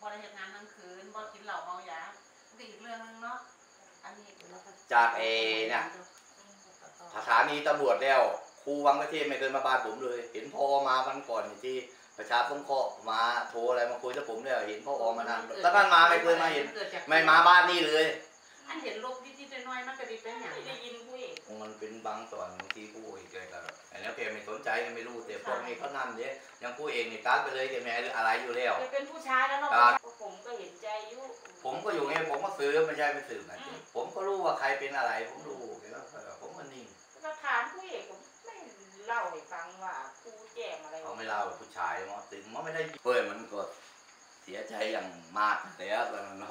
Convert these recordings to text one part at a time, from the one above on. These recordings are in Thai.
ยังบริเหตุงานกลางคืนบ่กินเหล้าเมายาก็อีกเรื่องหนึงเนาะอันนี้จากเอเนี่ย สถานีตำรวจแล้วครูวังประเทศไม่เคยมาบ้านผมเลย เห็นพอมาวันก่อนที่ประชาสงเคราะห์มาโทรอะไรมาคุยกับผมเลยเห็นพ่ออมานานตั้งแต่มาไม่เคยมาเห็นกิดจากไม่มาบ้านนี่เลย อันเห็นลูกนิดๆน้อยๆมันก็ดีเป็นอย่างไม่ได้ยินผู้ เอกมันเป็นบางตอนบางทีผู้เอกแกก็อันนี้แกไม่สนใจแกไม่รู้แต่พวกนี้เขานั่นเนี่ยยังผู้เอกนี่การดไปเลยแกไม่อะไรอยู่แล้วแกเป็นผู้ชายแล้วเนาะอ่าก็ผมก็เห็นใจอยุผมก็อยู่ไงผมก็ซื้อไม่ใช่ไม่ซื้อนะผมก็รู้ว่าใครเป็นอะไร ผมรู้แกก็ผมก็นิ่งก็ถามผู้เอกก็ไม่เล่าให้ฟังว่าครูแจ้งอะไรเขาไม่เล่าผู้ชายมอถึงมันไม่ได้เปิดมันก็เสียใจอย่างมากแล้วตอนนั้นเอเนาะ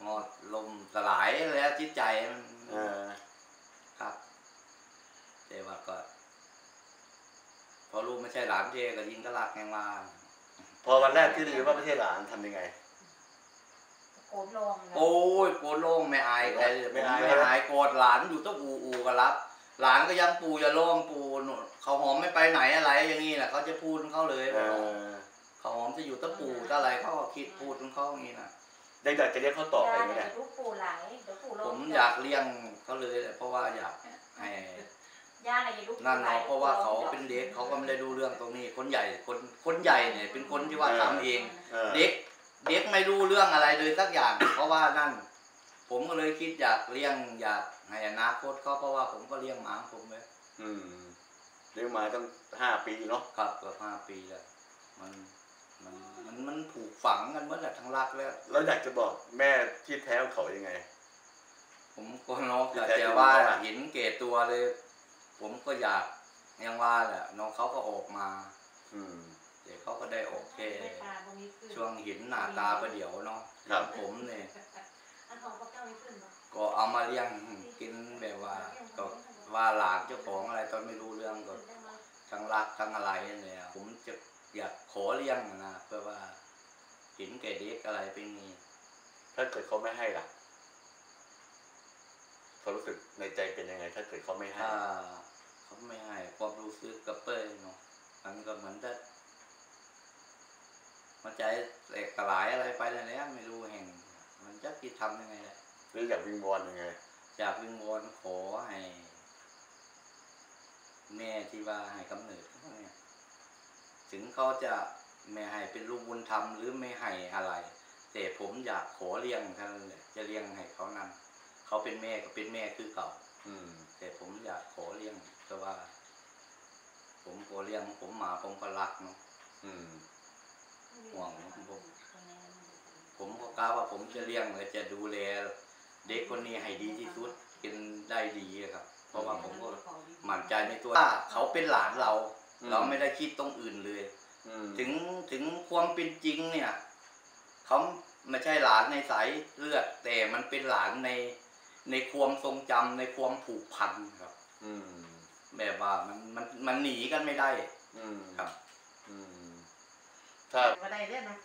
องอลมสลายแล้วจิตใจมันเออครับ แต่ว่าก็พอรู้ไม่ใช่หลานเจก็ยิงก็ลากแงมาพอวันแรกที่รู้ว่าไม่ใช่หลานทำยังไงโกรธลงเลยโอ้ยโกรธโล่งไม่อายใครเลยไม่อายไม่อายโกรธหลานอยู่ต้องอูอูก็รับ หลานก็ยังปูอย่าโล่งปูหนูเขาหอมไม่ไปไหนอะไรอย่างนี้แหละเขาจะพูดของเขาเลยเออเขาหอมจะอยู่ตะปูตะอะไรเขาก็คิดพูดของเขาอย่างนี้นะยังอยากจะเรียกเขาต่อไปไหมเดี๋เนี่ยยวลูกปู่ไหลเดี๋ยวปู่ลงผมอยากเลี้ยงเขาเลยแหละเพราะว่าอยากให้ ย่าอะไรอย่าลูกนั่นเนาะเพราะว่าเขาเป็นเด็กเขาก็ไม่ได้รู้เรื่องตรงนี้ คนใหญ่คนคนใหญ่เนี่ยเป็นคนที่ว่าทำเอง เออ เด็กเด็กไม่รู้เรื่องอะไรเลยสักอย่าง เพราะว่านั่น ผมก็เลยคิดอยากเลี้ยงอยากให้อนาคตเขาเพราะว่าผมก็เลี้ยงหมาของผมไว้อืมเลี้ยงมาตั้งห้าปีเนาะครับเกือบห้าปีแล้วมันมันมันมันผูกฝังกันเมื่อแต่ทั้งรักแล้ว แล้วอยากจะบอกแม่ที่แท้ของเขายังไง ผมก็น้องอยากแต่จะอยู่ว่าว่าเห็นเกตตัวเลย ผมก็อยากยังว่าแหละน้องเขาก็ออกมา อืม เดี๋ยวเขาก็ได้ออกแค่ไม่ปลาบ่มีขึ้นช่วงเห็นหน้าตาประเดี๋ยวเนาะครับผมเนี่ยอันของพระเจ้ามีขึ้นบ่ก็เอามาเลี้ยงกินแบบว่าก็ว่าหลานเจ้าของอะไรตอนไม่รู้เรื่องก็ทั้งรักทั้งอะไรเนี่ยผมจะอยากขอเลี้ยงนะเพื่อว่าเห็นแก่เด็กอะไรเป็นงี้ถ้าเกิดเขาไม่ให้ล่ะเขารู้สึกในใจเป็นยังไง ถ้าเกิดเขาไม่ให้ ถ้า เขาไม่ให้ความรู้สึกกับเป้ยเนาะมันก็เหมือนจะมันใจแตกสลายอะไรไปแล้วเนี่ยไม่รู้แห่ง มันจะคิดทำยังไงแหละหรืออยากวิงวอนยังไงอยากวิงวอนขอให้ แม่ที่ว่าให้กำเนิดเขาเนี่ยถึงเขาจะไม่ให้เป็นลูกบุญธรรมหรือไม่ให้อะไร แต่ผมอยากขอเลี้ยงเท่านั้นแหละจะเลี้ยงให้เขานำเขาเป็นแม่ก็เป็นแม่คือเก่า อืม แต่ผมอยากขอเลี้ยงเพราะว่า ผมขอเลี้ยง ผมมาผมก็รักเนาะอืมห่วงผมผมก็กล้าว่าผมจะเลี้ยงและจะดูแล เด็กคนนี้ให้ดีที่สุดเป็นได้ดีครับ เพราะว่าผมก็มั่นใจในตัวว่าเขาเป็นหลานเราอืมเราไม่ได้คิดตรงอื่นเลยอืมถึงถึงความเป็นจริงเนี่ย เขาไม่ใช่หลานในสายเลือด แต่มันเป็นหลานใน ในความทรงจำในความผูกพันครับ อืมแบบว่ามันมันมันหนีกันไม่ได้ อืมครับ อืมถ้าบ่ได้เด้อนะ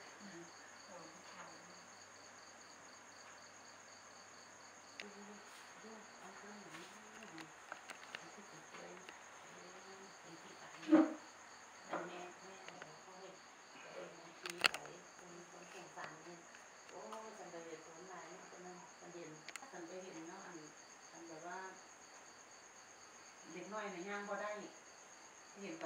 เด็